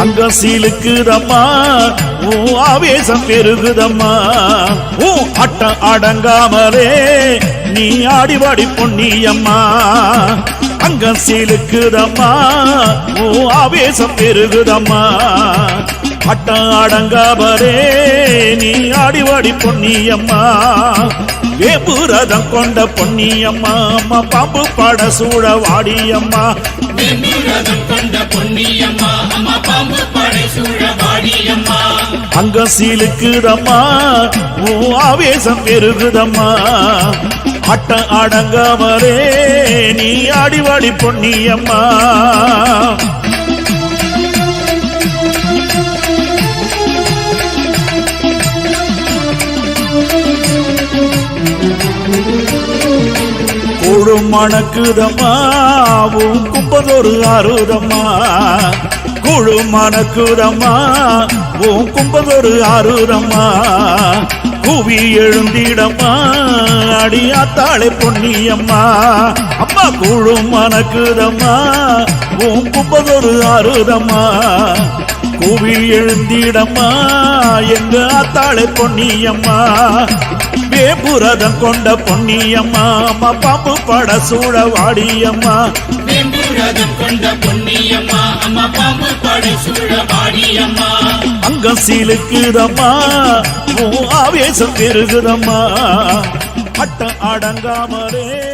அங்க சீலுக்குதம்மா ஓ ஆவேசம் பெருகுதம்மா. ஓ அட்டம் அடங்காமலே நீ ஆடிவாடி பொன்னியம்மா. அங்க சீலுக்குதம்மா ஓ ஆவேசம் பெருகுதம்மா. அட்டம் அடங்காமலே ஆடிவாடி பொன்னியம்மா. வேபுரதம் கொண்ட பொன்னியம்மா. அம்மா பாம்பு பட சூழ வாடியம்மா. கொண்ட பொன்னியம்மா. அம்மா பாம்பு படை சூழ வாடியம்மா. அங்க சீலுக்குதம்மா. ஓ ஆவேசம் பெருகுதம்மா. அட்டம் அடங்காமலே நீ ஆடிவாடி பொன்னியம்மா. மணக்குதம்மா உன் கும்பதொரு அறுதம்மா. குழு மணக்குதம்மா உன் கும்பதொரு ஆறுரம்மா கூவி எழுந்திடம்மா. அடியாத்தாளே பொன்னியம்மா. அம்மா கூழும் மணக்குதம்மா. உன் கும்பதொரு ஆறுதம்மா கூவி எழுந்திடம்மா. எங்க ஆத்தாளே பொன்னியம்மா. வேம்புரதம் கொண்ட பொன்னியம்மா. அம்மா பாம்பு பட சூழ வாடியம்மா. வேம்புரதம் கொண்ட பொன்னியம்மா. அம்மா பாம்பு பட சூழ வாடியம்மா. அங்கம் சீலுக்குதம்மா. ஆவேசம் பெருகுதம்மா. பட்டம் அடங்காமலே